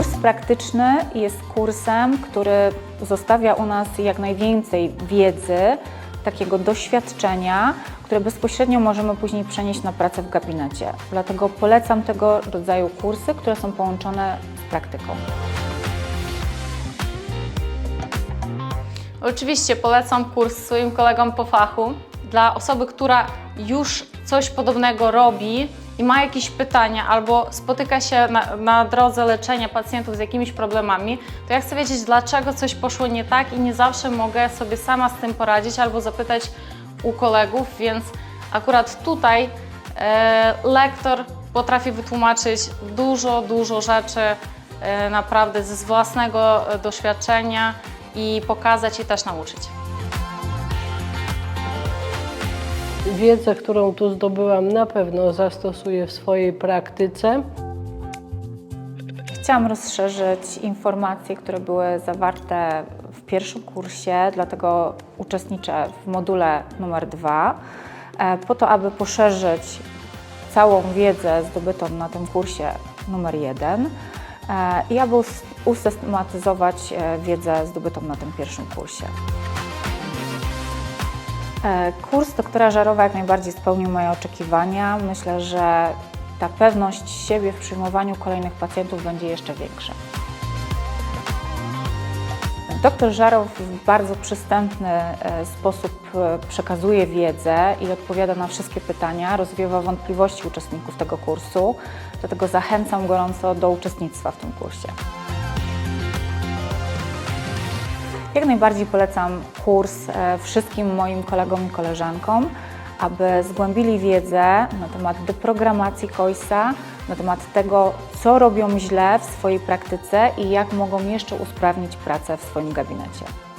Kurs praktyczny jest kursem, który zostawia u nas jak najwięcej wiedzy, takiego doświadczenia, które bezpośrednio możemy później przenieść na pracę w gabinecie. Dlatego polecam tego rodzaju kursy, które są połączone z praktyką. Oczywiście polecam kurs swoim kolegom po fachu. Dla osoby, która już coś podobnego robi i ma jakieś pytania albo spotyka się na, na drodze leczenia pacjentów z jakimiś problemami, to ja chcę wiedzieć, dlaczego coś poszło nie tak i nie zawsze mogę sobie sama z tym poradzić albo zapytać u kolegów, więc akurat tutaj e, lektor potrafi wytłumaczyć dużo, dużo rzeczy e, naprawdę ze własnego e, doświadczenia i pokazać i też nauczyć. Wiedzę, którą tu zdobyłam, na pewno zastosuję w swojej praktyce. Chciałam rozszerzyć informacje, które były zawarte w pierwszym kursie, dlatego uczestniczę w module numer dwa, e, po to, aby poszerzyć całą wiedzę zdobytą na tym kursie numer jeden e, i aby us- usystematyzować e, wiedzę zdobytą na tym pierwszym kursie. E, Kurs doktora Żarowa jak najbardziej spełnił moje oczekiwania. Myślę, że ta pewność siebie w przyjmowaniu kolejnych pacjentów będzie jeszcze większa. Doktor Żarow w bardzo przystępny e, sposób e, przekazuje wiedzę i odpowiada na wszystkie pytania, rozwiewa wątpliwości uczestników tego kursu, dlatego zachęcam gorąco do uczestnictwa w tym kursie. Jak najbardziej polecam kurs e, wszystkim moim kolegom i koleżankom, aby zgłębili wiedzę na temat deprogramacji KOISA, na temat tego, co robią źle w swojej praktyce i jak mogą jeszcze usprawnić pracę w swoim gabinecie.